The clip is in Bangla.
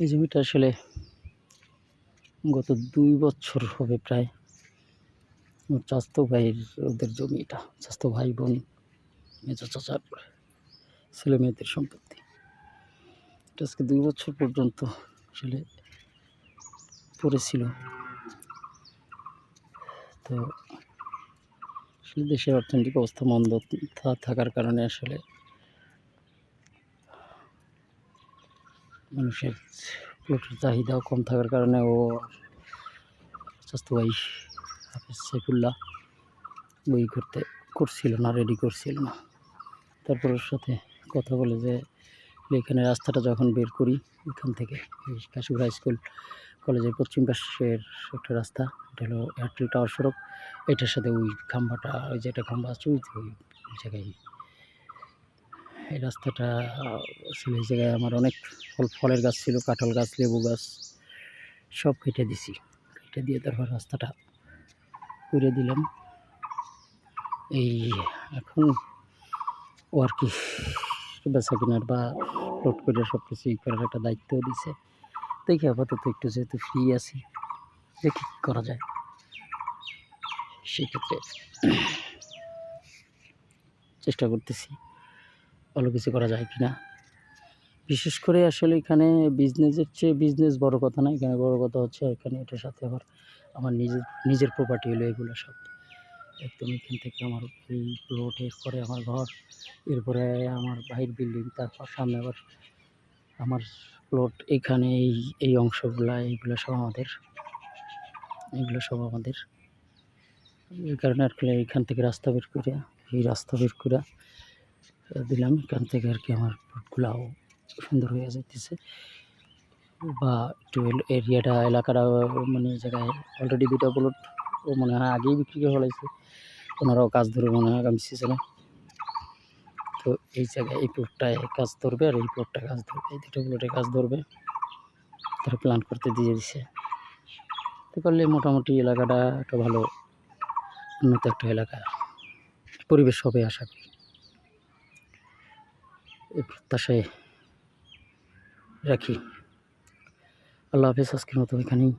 এই জমিটা আসলে গত দুই বছর হবে প্রায়। চাস্তো ভাইয়ের, ওদের জমি এটা চাস্তো ভাই, বোন, মেজো চাচার ছেলে মেয়েদের সম্পত্তি। এটা আজকে দুই বছর পর্যন্ত আসলে পড়েছিল। তো আসলে দেশের অর্থনৈতিক অবস্থা মন্দ থাকার কারণে আসলে মানুষের প্লটের চাহিদাও কম থাকার কারণে ও স্বাস্থ্য ভাই হাফিজ সাইফুল্লাহ বই করতে করছিল না রেডি করছিল না। তারপর ওর সাথে কথা বলে যে, এখানে রাস্তাটা যখন বের করি, এখান থেকে কাশিপুর হাই স্কুল কলেজের পশ্চিম পাশের একটা রাস্তা, এটা হলো এয়ারটেল টাওয়ার সড়ক। এটার সাথে ওই খাম্বাটা, ওই যে একটা খাম্বা আছে, ওই জায়গায় এই রাস্তাটা ছিল এই জায়গায় আমার অনেক ফল, ফলের গাছ ছিল, কাঁঠাল গাছ, লেবু গাছ, সব কেটে দিছি। কেটে দিয়ে তারপর রাস্তাটা করে দিলাম। এই এখন ও আর কি বেচা কেনার বা লোড করে সব কিছু ই করার একটা দায়িত্বও দিছে। দেখি আপাতত একটু যেহেতু ফ্রি আছি, দেখি কী করা যায়। সেক্ষেত্রে চেষ্টা করতেছি। ভালো কিছু করা যায় কি না বিশেষ করে আসলে এখানে বিজনেসের চেয়ে বিজনেস বড় কথা না, এখানে বড় কথা হচ্ছে এখানে এটার সাথে আবার আমার নিজের নিজের প্রপার্টি হলো এগুলো সব। একদম এখান থেকে আমার এই প্লট এরপরে আমার ঘর, এরপরে আমার ভাইয়ের বিল্ডিং তারপর সামনে আবার আমার প্লট এখানে এই এই অংশগুলা এইগুলো সব আমাদের। এগুলো সব আমাদের। এই কারণে আর এখান থেকে রাস্তা বের করে এই রাস্তা বের করে দিলাম। এখান থেকে আর কি আমার প্লটগুলাও সুন্দর হয়ে যাইতেছে। বা একটু এরিয়াটা, এলাকাটা মানে জায়গায় অলরেডি দুটা প্লট ও মনে হয় আগেই বিক্রি করে ফেলাইছে। ওনারাও কাজ ধরবে মনে হয় আগামী সিজনে তো এই জায়গায় এই প্লটটায় কাজ ধরবে আর এই প্লটটা কাজ ধরবে। এই দুটো প্লটে কাজ ধরবে। তারা প্ল্যান করতে দিয়ে দিছে। তো করলে মোটামুটি এলাকাটা একটা ভালো, উন্নত একটা এলাকা। পরিবেশ হবে আশা করি। এই প্রত্যাশায় রাখি। আল্লাহ হাফেজ আজকের মতো এখানেই।